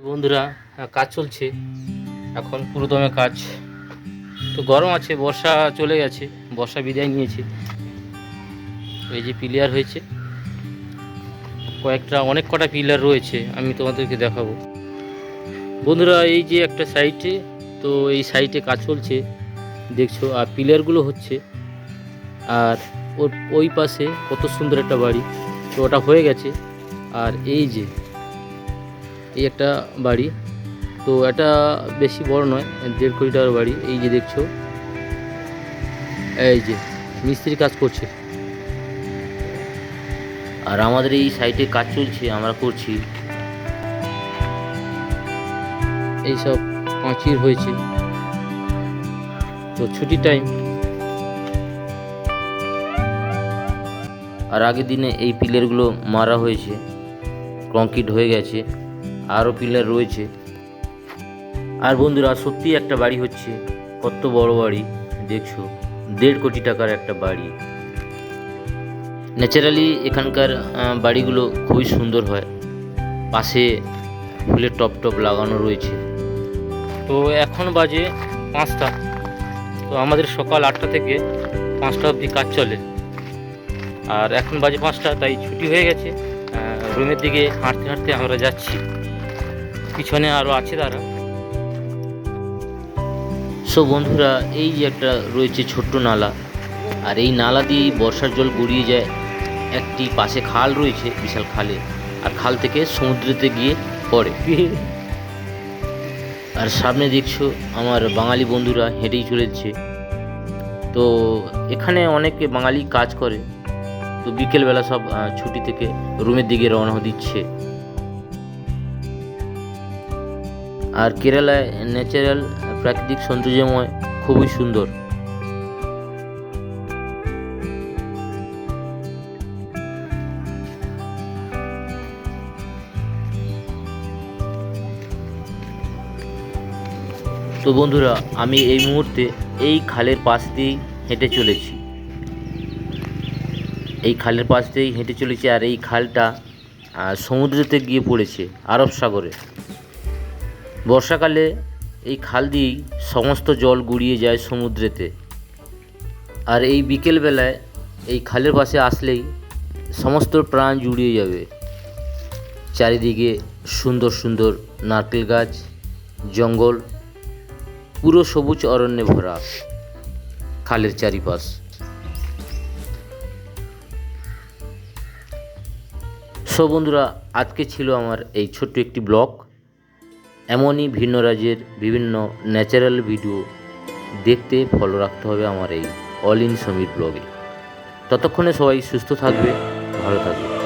বন্ধুরা কাজ চলছে। এখন পুরোদমে কাজ। তো গরম আছে, বর্ষা চলে গেছে, বর্ষা বিদায় নিয়েছে। এই যে পিলিয়ার হয়েছে, কয়েকটা, অনেক কটা পিলার রয়েছে, আমি তোমাদেরকে দেখাবো। বন্ধুরা, এই যে একটা সাইটে, তো এই সাইটে কাজ চলছে। দেখছ, আর পিলারগুলো হচ্ছে, আর ওর ওই পাশে কত সুন্দর একটা বাড়ি। তো ওটা হয়ে গেছে। আর এই যে, এই একটা বাড়ি। তো এটা বেশি বড় নয়, দেড় কোটি টাকার বাড়ি। এই যে দেখছ, এই যে মিস্ত্রি কাজ করছে। আর আমাদের এই সাইটে কাজ চলছে, আমরা করছি। এইসব পাঁচির হয়েছে। তো ছুটি টাইম আর আগের দিনে এই পিলারগুলো মারা হয়েছে কংক্রিট হয়ে গেছে, আরও পিলার রয়েছে। আর বন্ধুরা, সত্যি একটা বাড়ি হচ্ছে, কত বড় বাড়ি, দেখছ, দেড় কোটি টাকার একটা বাড়ি। ন্যাচারালি এখানকার বাড়িগুলো খুবই সুন্দর হয়। পাশে ফুলের টপ টপ লাগানো রয়েছে। তো এখন বাজে পাঁচটা। তো আমাদের সকাল আটটা থেকে পাঁচটা অবধি কাজ চলে। আর এখন বাজে পাঁচটা, তাই ছুটি হয়ে গেছে। রুমের দিকে হাঁটতে হাঁটতে আমরা যাচ্ছি। পিছনে আরও আছে তারা। সো বন্ধুরা, এই যে একটা রয়েছে ছোট্ট নালা। আর এই নালা দিয়েই বর্ষার জল গড়িয়ে যায়। একটি পাশে খাল রয়েছে, বিশাল খালে। আর খাল থেকে সমুদ্রেতে গিয়ে পড়ে। আর সামনে দেখছ, আমার বাঙালি বন্ধুরা হেঁটেই চলেছে। তো এখানে অনেকে বাঙালি কাজ করে। তো বিকেলবেলা সব ছুটি থেকে রুমের দিকে রওনা দিচ্ছে। আর কেরালায় ন্যাচারাল প্রাকৃতিক সৌন্দর্যময় খুবই সুন্দর। তো বন্ধুরা, আমি এই মুহূর্তে এই খালের পাশ দিয়েই হেঁটে চলেছি। এই খালের পাশ দিয়েই হেঁটে চলেছি আর এই খালটা সমুদ্রেতে গিয়ে পড়েছে আরব সাগরে। বর্ষাকালে এই খাল দিয়েই সমস্ত জল গুড়িয়ে যায় সমুদ্রেতে। আর এই বিকেলবেলায় এই খালের পাশে আসলেই সমস্ত প্রাণ জুড়িয়ে যাবে। চারিদিকে সুন্দর সুন্দর নারকেল গাছ, জঙ্গল, পুরো সবুজ অরণ্যে ভরা খালের চারিপাশ। সো বন্ধুরা, আজকে ছিল আমার এই ছোট্ট একটি ব্লগ। এমনই ভিন্ন রাজ্যের বিভিন্ন ন্যাচারাল ভিডিও দেখতে ফলো রাখতে হবে আমার এই অল ইন সমীর ব্লগে। ততক্ষণে সবাই সুস্থ থাকবে, ভালো থাকবে।